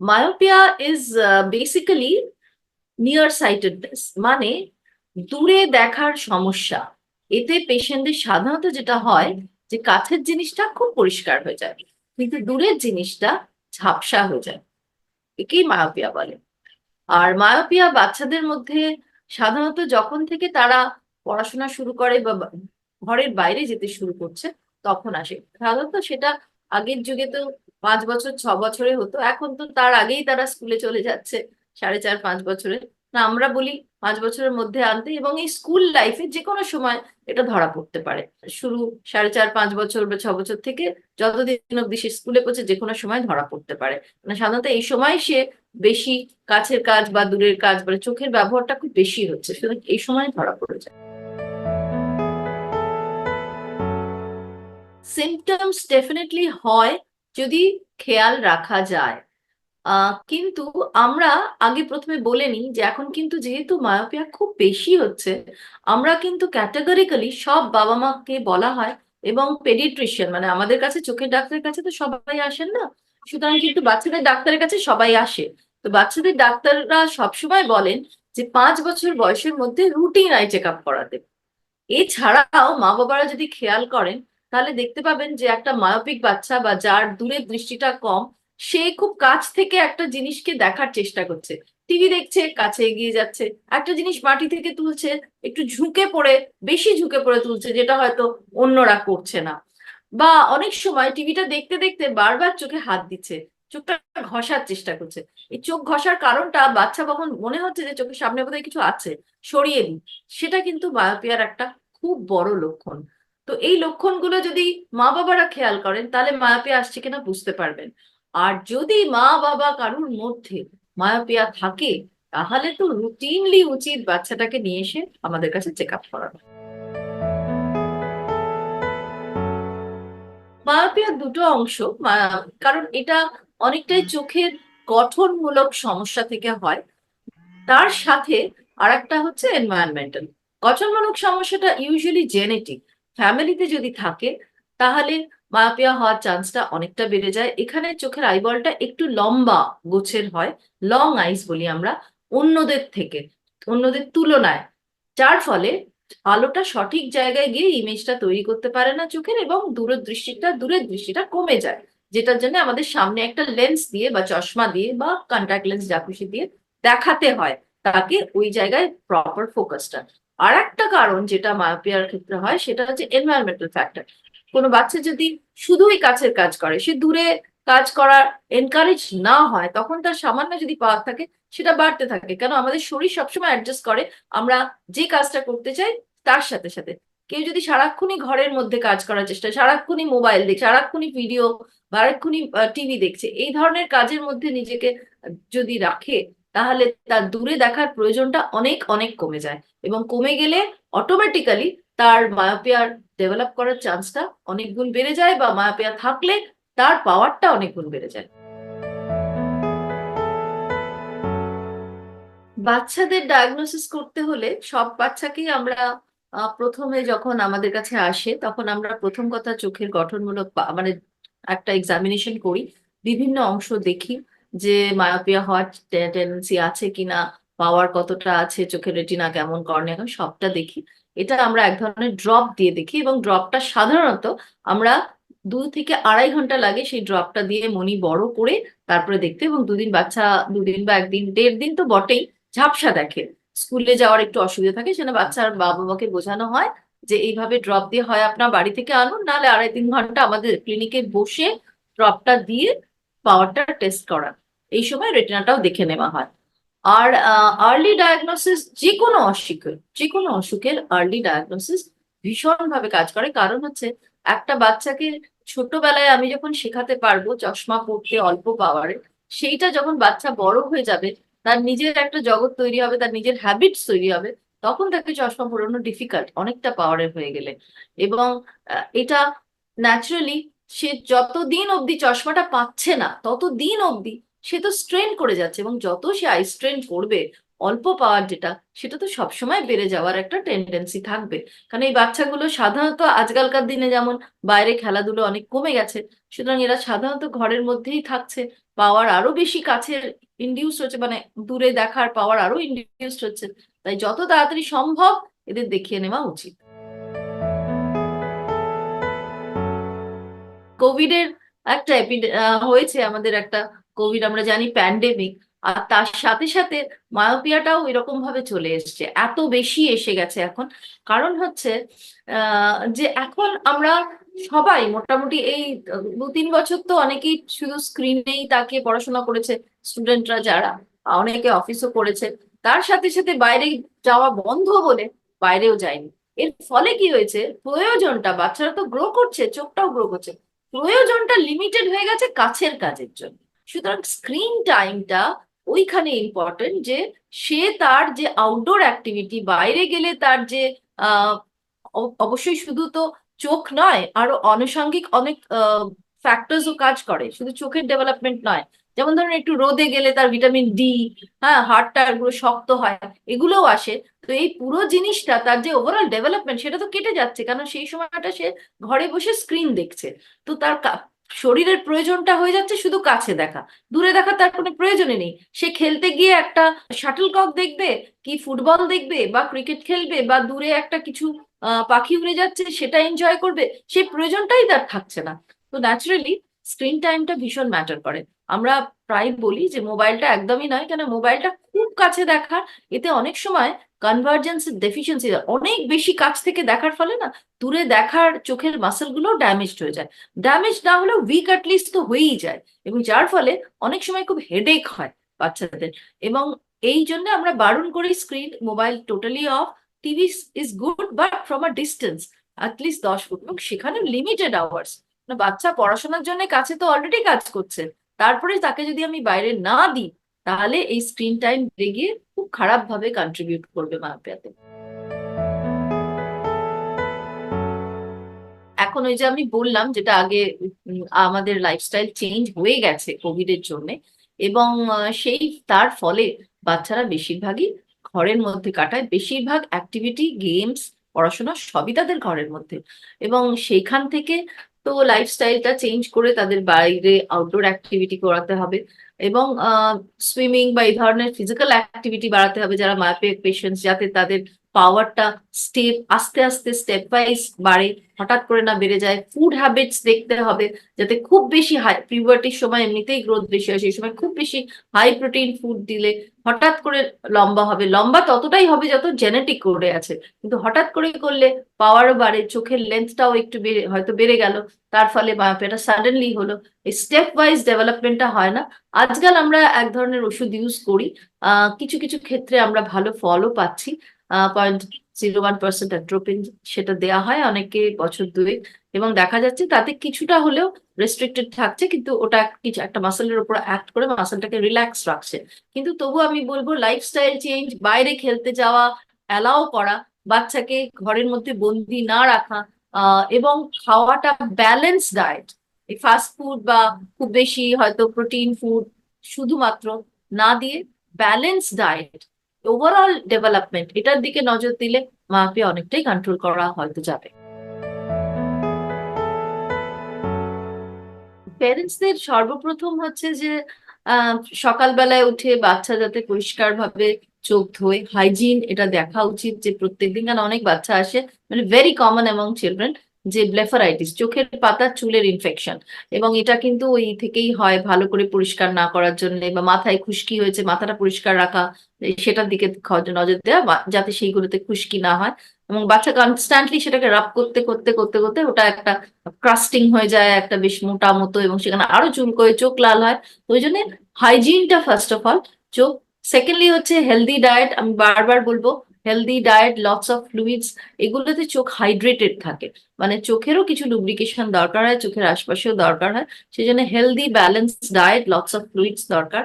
Myopia is basically near sightedness মানে দূরে দেখার সমস্যা। এতে পেশেন্টদের সাধারণত যেটা হয় যে কাছের জিনিসটা খুব পরিষ্কার হয়ে যায়, কিন্তু দূরের জিনিসটা ঝাপসা হয়ে যায়। একেই মায়োপিয়া বলে। আর মায়োপিয়া বাচ্চাদের মধ্যে সাধারণত যখন থেকে তারা পড়াশোনা শুরু করে বা ঘরের বাইরে যেতে শুরু করছে, তখন আসে। সাধারণত সেটা আগের যুগে তো পাঁচ বছর, ছ বছরে হতো। এখন তো তার আগেই তারা স্কুলে চলে যাচ্ছে, সাড়ে চার, পাঁচ বছরে। না, আমরা বলি পাঁচ বছরের মধ্যে আনতে এবং এই স্কুল লাইফে যে কোনো সময় এটা ধরা পড়তে পারে। শুরু সাড়ে চার, পাঁচ বছর বা ছ বছর থেকে যতদিন অব্দি সে স্কুলে পৌঁছে যে কোনো সময় ধরা পড়তে পারে। মানে সাধারণত এই সময় সে বেশি কাছের কাজ বা দূরের কাজ মানে চোখের ব্যবহারটা খুব বেশি হচ্ছে, সুতরাং এই সময় ধরা পড়ে যায়। সিমটমস ডেফিনেটলি হয় যদি খেয়াল রাখা যায় কিন্তু আমরা আগে প্রথমে বলে নিই যে এখন কিন্তু যেহেতু মায়োপিয়া খুব বেশি হচ্ছে, আমরা কিন্তু ক্যাটাগরিক্যালি সব বাবা মাকে বলা হয় এবং পেডিয়াট্রিশিয়ান মানে আমাদের কাছে চোখের ডাক্তারের কাছে তো সবাই আসেন না, সুতরাং কিন্তু বাচ্চাদের ডাক্তারের কাছে সবাই আসে। তো বাচ্চাদের ডাক্তাররা সবসময় বলেন যে পাঁচ বছর বয়সের মধ্যে রুটিন আই চেক আপ করাতে। এছাড়াও মা বাবারা যদি খেয়াল করেন তাহলে দেখতে পাবেন যে একটা মায়োপিক বাচ্চা বা যার দূরের দৃষ্টিটা কম, সে খুব কাছ থেকে একটা জিনিসকে দেখার চেষ্টা করছে। টিভি দেখছে, কাছে এগিয়ে যাচ্ছে, একটা জিনিস মাটি থেকে তুলছে, একটু ঝুঁকে পড়ে, বেশি ঝুঁকে পড়ে তুলছে, যেটা হয়তো অন্যরা করছে না। বা অনেক সময় টিভিটা দেখতে দেখতে বারবার চোখে হাত দিচ্ছে, চোখটা ঘষার চেষ্টা করছে। এই চোখ ঘষার কারণটা বাচ্চা কখন মনে হচ্ছে যে চোখের সামনে বোধহয় কিছু আছে, সরিয়ে দিই, সেটা কিন্তু মায়োপিয়ার একটা খুব বড় লক্ষণ। তো এই লক্ষণগুলো যদি মা বাবারা খেয়াল করেন, তাহলে মায়োপিয়া আসছে কিনা বুঝতে পারবেন। আর যদি মা বাবা কারুর মধ্যে মায়াপিয়া থাকে, তাহলে তো রুটিনলি উচিত বাচ্চাটাকে নিয়ে এসে আমাদের কাছে চেক আপ করানো। মায়োপিয়ার দুটো অংশ কারণ এটা অনেকটাই চোখের গঠনমূলক সমস্যা থেকে হয়। তার সাথে আরেকটা হচ্ছে এনভায়রনমেন্টাল গঠনমূলক সমস্যাটা ইউজুয়ালি জেনেটিক ফ্যামিলিতে যদি থাকে, তাহলে মায়োপিয়া হওয়ার চান্সটা অনেকটা বেড়ে যায়। এখানে চোখের আইবলটা একটু লম্বা গোছের হয় লং আইস বলি আমরা, অন্যদের থেকে, অন্যদের তুলনায়। যার ফলে আলোটা সঠিক জায়গায় গিয়ে ইমেজটা তৈরি করতে পারে না চোখের এবং দূরদৃষ্টিটা, দূরের দৃষ্টিটা কমে যায়, যেটার জন্য আমাদের সামনে একটা লেন্স দিয়ে বা চশমা দিয়ে বা কন্ট্যাক্ট লেন্স যা খুশি দিয়ে দেখাতে হয়, তাকে ওই জায়গায় প্রপার ফোকাসটা আর একটা কারণ যেটা মায়োপিয়ার ক্ষেত্রে হয়, সেটা হচ্ছে এনভায়রনমেন্টাল ফ্যাক্টর কোনো বাচ্চা যদি শুধুই কাছের কাজ করে, সে দূরে কাজ করার এনকারেজ না হয়, তখন তার সামান্য যদি পাওয়ার থাকে, সেটা বাড়তে থাকে। কেন? আমাদের শরীর সবসময় অ্যাডজাস্ট করে, আমরা যে কাজটা করতে চাই, তার সাথে সাথে। কেউ যদি সারাক্ষণই ঘরের মধ্যে কাজ করার চেষ্টা সারাক্ষণই মোবাইল দেখে সারাক্ষণই ভিডিও সারাক্ষণই টিভি দেখছে, এই ধরনের কাজের মধ্যে নিজেকে যদি রাখে তাহলে তার দূরে দেখার প্রয়োজনটা অনেক অনেক কমে যায় এবং কমে গেলে অটোমেটিক্যালি তার মায়োপিয়ার ডেভেলপ করার চান্সটা অনেক গুণ বেড়ে যায় বা মায়োপিয়া থাকলে তার পাওয়ারটা অনেক গুণ বেড়ে যায়। বাচ্চাদের ডায়াগনোসিস করতে হলে সব বাচ্চাকেই আমরা প্রথমে যখন আমাদের কাছে আসে তখন আমরা প্রথম কথা চোখের গঠনমূলক মানে একটা এক্সামিনেশন করি, বিভিন্ন অংশ দেখি যে মায়োপিয়া হওয়ার টেন্ডেন্সি আছে কিনা পাওয়ার কতটা আছে, চোখের রেটিনা কেমন কর্নিয়া কেমন সবটা দেখি। এটা আমরা এক ধরনের ড্রপ দিয়ে দেখি এবং ড্রপটা সাধারণত আমরা দু থেকে আড়াই ঘণ্টা লাগে সেই ড্রপটা দিয়ে মনি বড় করে তারপরে দেখতে এবং দুদিন বাচ্চা, দুদিন বা একদিন, দেড় দিন তো বটেই ঝাপসা দেখে। স্কুলে যাওয়ার একটু অসুবিধা থাকে সেটা বাচ্চার বাবা মাকে বোঝানো হয় যে এইভাবে ড্রপ দিয়ে হয়, আপনার বাড়ি থেকে আনুন, নাহলে আড়াই, তিন ঘণ্টা আমাদের ক্লিনিকে বসে ড্রপটা দিয়ে পাওয়ারটা টেস্ট করা। এই সময় রেটিনাটাও দেখে নেওয়া হয়। আর আর্লি ডায়াগনোসিস যে কোনো অসুখের যে কোনো অসুখের আর্লি ডায়াগনোসিস ভীষণভাবে কাজ করে। কারণ হচ্ছে একটা বাচ্চাকে ছোটবেলায় আমি যখন শেখাতে পারব চশমা পড়তে অল্প পাওয়ারে সেইটা যখন বাচ্চা বড় হয়ে যাবে, তার নিজের একটা জগৎ তৈরি হবে, তার নিজের হ্যাবিটস তৈরি হবে, তখন তাকে চশমা পড়ানো ডিফিকাল্ট অনেকটা পাওয়ারের হয়ে গেলে। এবং এটা ন্যাচারালি সে যতদিন অবধি চশমাটা পাচ্ছে না, ততদিন অবধি সে তো স্ট্রেন করে যাচ্ছে এবং যত সে আই স্ট্রেন করবে, অল্প পাওয়ার যেটা, সেটা তো সবসময় বেড়ে যাওয়ার একটা টেন্ডেন্সি থাকবে। কারণ এই বাচ্চাগুলো সাধারণত আজকালকার দিনে যেমন বাইরে খেলাধুলো অনেক কমে গেছে, সুতরাং এরা সাধারণত ঘরের মধ্যেই থাকছে, পাওয়ার আরও বেশি কাছের ইন্ডিউস হচ্ছে মানে দূরে দেখার পাওয়ার আরও ইন্ডিউসড হচ্ছে, তাই যত তাড়াতাড়ি সম্ভব এদের দেখিয়ে নেওয়া উচিত। কোভিড এর একটা হয়েছে আমাদের একটা কোভিড আমরা জানি প্যান্ডেমিক আর তার সাথে সাথে মায়োপিয়াটাও এরকম ভাবে চলে এসছে। এত বেশি এসে গেছে এখন। কারণ হচ্ছে যে এখন আমরা সবাই মোটামুটি এই দু তিন বছর তো অনেকেই শুধু স্ক্রিনেই তাকে পড়াশোনা করেছে স্টুডেন্টরা যারা। অনেকে অফিসও করেছে। তার সাথে সাথে বাইরে যাওয়া বন্ধ বলে বাইরেও যায়নি। এর ফলে কি হয়েছে? প্রয়োজনটা বাচ্চারা তো গ্রো করছে, চোখটাও গ্রো করছে। প্রয়োজনটা লিমিটেড হয়ে গেছে কাছের কাজের জন্য। সুতরাং স্ক্রিন টাইমটা ওইখানে ইম্পর্টেন্ট যে সে তার যে আউটডোর অ্যাক্টিভিটি বাইরে গেলে তার যে অবশ্যই শুধু তো চোখ নয়, আরও আনুষঙ্গিক অনেক ফ্যাক্টরসও কাজ করে। শুধু চোখের ডেভেলপমেন্ট নয়। যেমন ধরুন একটু রোদে গেলে তার ভিটামিন ডি হ্যাঁ হাড়টা গুলো শক্ত হয়, এগুলোও আসে। তো এই পুরো জিনিসটা, তার যে ওভারঅল ডেভেলপমেন্ট সেটা তো কেটে যাচ্ছে, কারণ সেই সময়টা সে ঘরে বসে স্ক্রিন দেখছে। তো তার শরীরের প্রয়োজনটা হয়ে যাচ্ছে শুধু কাছে দেখা। দূরে দেখা তার কোনো প্রয়োজনই নেই। সে খেলতে গিয়ে একটা শাটল কক দেখবে, কি ফুটবল দেখবে, বা ক্রিকেট খেলবে, বা দূরে একটা কিছু পাখি উড়ে যাচ্ছে, সেটা এনজয় করবে সেই প্রয়োজনটাই তার থাকছে না। তো ন্যাচারালি স্ক্রিন টাইমটা ভীষণ ম্যাটার করে। আমরা প্রায় বলি যে মোবাইলটা একদমই নয়, কেন মোবাইলটা খুব কাছে দেখা এতে অনেক সময় কনভার্জেন্স ডেফিসিয়েন্সি অনেক বেশি কাছ থেকে দেখার ফলে না, দূরে দেখার চোখের মাসেলগুলো ড্যামেজড হয়ে যায়। ড্যামেজ না হলেও উইক অ্যাটলিস্ট তো হয়েই যায়। এবং যার ফলে অনেক সময় খুব হেডেক হয় বাচ্চাদের। এবং এই জন্য আমরা বারণ করি screen mobile totally off TV is good but from a distance at least দশ ফুট। এবং সেখানে লিমিটেড আওয়ার্স বাচ্চা পড়াশোনার জন্য কাছে তো অলরেডি কাজ করছে। তারপরে তাকে যদি আমি বাইরে না দিই, তাহলে এই স্ক্রিন টাইম বেড়ে গিয়ে খুব খারাপ ভাবে কন্ট্রিবিউট করবে মায়োপিয়াতে এখন ওই যে আমি বললাম, যেটা আগে আমাদের লাইফস্টাইল চেঞ্জ হয়ে গেছে কোভিড এর জন্য, এবং সেই, তার ফলে বাচ্চারা বেশিরভাগই ঘরের মধ্যে কাটায়, বেশিরভাগ অ্যাক্টিভিটি গেমস পড়াশোনা সবই তাদের ঘরের মধ্যে। এবং সেইখান থেকে তো লাইফস্টাইলটা চেঞ্জ করে তাদের বাইরে আউটডোর অ্যাক্টিভিটি করাতে হবে এবং সুইমিং বা এই ধরনের ফিজিক্যাল অ্যাক্টিভিটি বাড়াতে হবে যারা মায়োপিক পেশেন্টস যাতে তাদের পাওয়ারটা স্টেপ আস্তে আস্তে স্টেপ ওয়াইজ বাড়ে, হঠাৎ করে না বেড়ে যায়। ফুড হ্যাবিটস দেখতে হবে, যাতে খুব বেশি হাই পিউবার্টির সময় এমনিতেই গ্রোথ বেশি হয়, সেই সময় খুব বেশি হাই প্রোটিন ফুড দিলে হঠাৎ করে লম্বা হবে। লম্বা ততটাই হবে যত জেনেটিক করে আছে। কিন্তু হঠাৎ করে করলে পাওয়ারও বাড়ে, চোখের লেন্থটাও একটু বেড়ে, হয়তো বেড়ে গেল। তার ফলে মায়োপিয়াটা সাডেনলি হলো। এই স্টেপ ওয়াইজ ডেভেলপমেন্টটা হয় না। আজকাল আমরা এক ধরনের ওষুধ ইউজ করি। কিছু কিছু ক্ষেত্রে আমরা ভালো ফলও পাচ্ছি। Point zero one percent atropine সেটা দেওয়া হয় অনেকে বছর দুয়েক এবং দেখা যাচ্ছে তাতে কিছুটা হলেও রেস্ট্রিক্টেড থাকছে কিন্তু ওটা কিছু একটা মাসেলের উপর অ্যাক্ট করে মাসেলটাকে রিল্যাক্স রাখছে। কিন্তু তবু আমি বলব লাইফস্টাইল চেঞ্জ বাইরে খেলতে যাওয়া অ্যালাও করা, বাচ্চাকে ঘরের মধ্যে বন্দি না রাখা এবং খাওয়াটা ব্যালেন্স ডায়েট এই ফাস্ট ফুড বা খুব বেশি হয়তো প্রোটিন ফুড শুধুমাত্র না দিয়ে ব্যালেন্স ডায়েট ওভারঅল ডেভেলপমেন্ট এটার দিকে নজর দিলে মাকে অনেকটাই কন্ট্রোল করা হয়তো যাবে। প্যারেন্টসদের সর্বপ্রথম হচ্ছে যে সকালবেলায় উঠে বাচ্চা যাতে পরিষ্কার ভাবে চোখ ধোয় হাইজিন এটা দেখা উচিত যে প্রত্যেকদিন কারণ অনেক বাচ্চা আসে মানে ভেরি কমন অ্যামং চিলড্রেন যে ব্লেফারাইটিস চোখের পাতা, চুলের ইনফেকশন এবং এটা কিন্তু ওই থেকেই হয় ভালো করে পরিষ্কার না করার জন্য বা মাথায় খুশকি হয়েছে, মাথাটা পরিষ্কার রাখা সেটার দিকে নজর দেওয়া যাতে সেইগুলোতে খুশকি না হয়। এবং বাচ্চা কনস্ট্যান্টলি সেটাকে রাব করতে করতে করতে করতে ওটা একটা ক্রাস্টিং হয়ে যায়, একটা বেশ মোটা মতো এবং সেখানে আরও চুলকোয় চোখ লাল হয়। ওই জন্য হাইজিনটা ফার্স্ট অফ অল চোখ। সেকেন্ডলি হচ্ছে হেলদি ডায়েট আমি বারবার বলব healthy diet lots of fluids এগুলোতে চোখ হাইড্রেটেড থাকে। মানে চোখেরও কিছু লুব্রিকেশন দরকার হয়, চোখের আশপাশেও দরকার হয়। সেই জন্য healthy balance diet lots of fluids দরকার।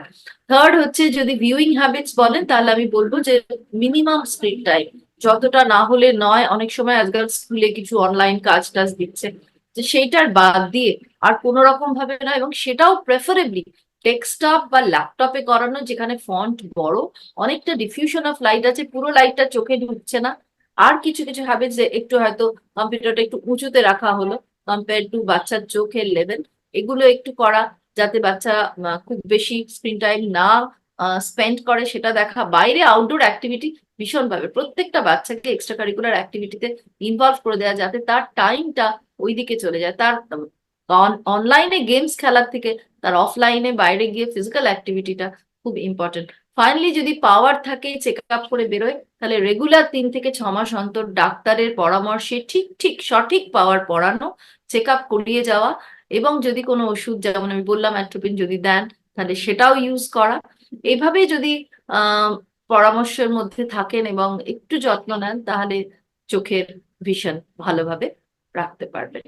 থার্ড হচ্ছে যদি ভিউইং হ্যাবিটস বলেন, তাহলে আমি বলব যে মিনিমাম স্ক্রিন টাইম যতটা না হলে নয়, অনেক সময় আজকাল স্কুলে কিছু অনলাইন কাজ টাজ দিচ্ছে। যে সেইটার বাদ দিয়ে আর কোনো রকম ভাবে না এবং সেটাও প্রেফারেবলি ডেস্কটপ বা ল্যাপটপে করানো, যেখানে ফন্ট বড়, অনেকটা ডিফিউশন অফ লাইট আছে, পুরো লাইটটা চোখে ঢুকছে না। আর কিছু কিছু হ্যাবিটস একটু হয়তো কম্পিউটারটা একটু উঁচুতে রাখা হলো কম্পেয়ার টু বাচ্চার চোখের লেভেল এগুলো একটু করা, যাতে বাচ্চা খুব বেশি স্ক্রিন টাইম না স্পেন্ড করে, সেটা দেখা। বাইরে আউটডোর অ্যাক্টিভিটি ভীষণভাবে, প্রত্যেকটা বাচ্চাকে এক্সট্রা কারিকুলার অ্যাক্টিভিটিতে ইনভলভ করে দেওয়া যাতে তার টাইমটা ওইদিকে চলে যায়। তার অনলাইনে গেমস খেলার থেকে তার অফলাইনে বাইরে গিয়ে ফিজিক্যাল অ্যাক্টিভিটিটা খুব ইম্পর্টেন্ট ফাইনালি যদি পাওয়ার থাকে চেক আপ করে বেরোয়, তাহলে রেগুলার তিন থেকে ছ মাস অন্তর ডাক্তারের পরামর্শে ঠিক ঠিক, সঠিক পাওয়ার পড়ানো চেক আপ করিয়ে যাওয়া এবং যদি কোনো ওষুধ, যেমন আমি বললাম অ্যাট্রোপিন যদি দেন, তাহলে সেটাও ইউজ করা। এভাবে যদি পরামর্শের মধ্যে থাকেন এবং একটু যত্ন নেন, তাহলে চোখের ভিশন ভালোভাবে রাখতে পারবেন।